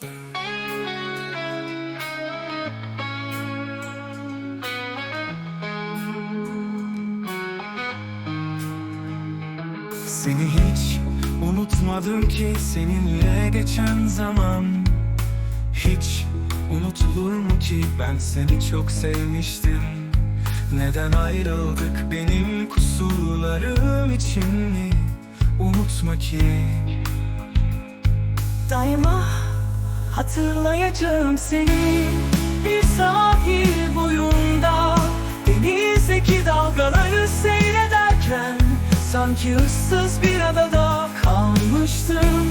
Seni hiç unutmadım ki seninle geçen zaman. Hiç unutulur mu ki? Ben seni çok sevmiştim. Neden ayrıldık benim kusurlarım için mi? Unutma ki. Daima hatırlayacağım seni Bir sahil boyunda. Denizdeki dalgaları seyrederken Sanki ıssız bir adada kalmıştım.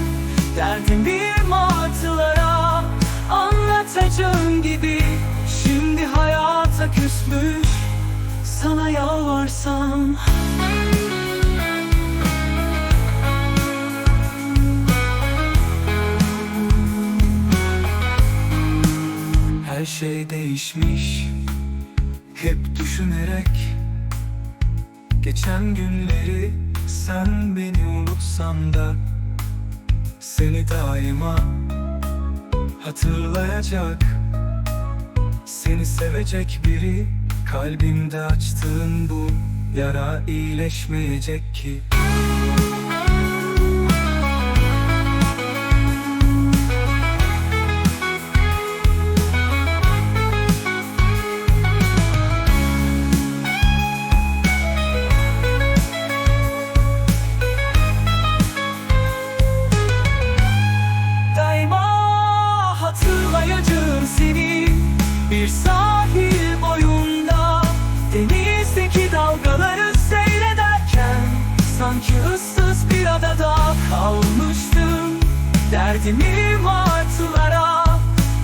Derdimi martılara anlatacağım gibi Şimdi hayata küsmüş. Sana yalvarsam Her şey değişmiş. Hep düşünerek Geçen günleri sen beni unutsan da Seni daima hatırlayacak Seni sevecek biri Kalbimde açtığın bu yara iyileşmeyecek ki Sanki ıssız bir adada kalmıştım. Derdimi martılara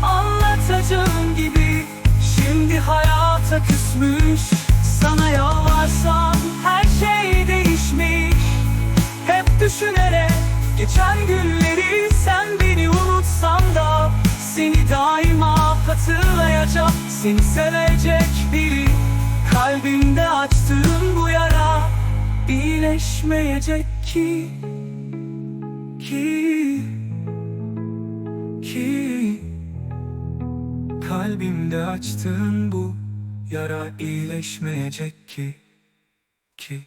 anlatacağım gibi. Şimdi hayata küsmüş Sana yalvarsam her şey değişmiş. Hep düşünerek geçen günleri sen beni unutsan da Seni daima hatırlayacak Seni sevecek biri iyileşmeyecek ki Ki Ki. Kalbimde açtığın bu yara iyileşmeyecek ki Ki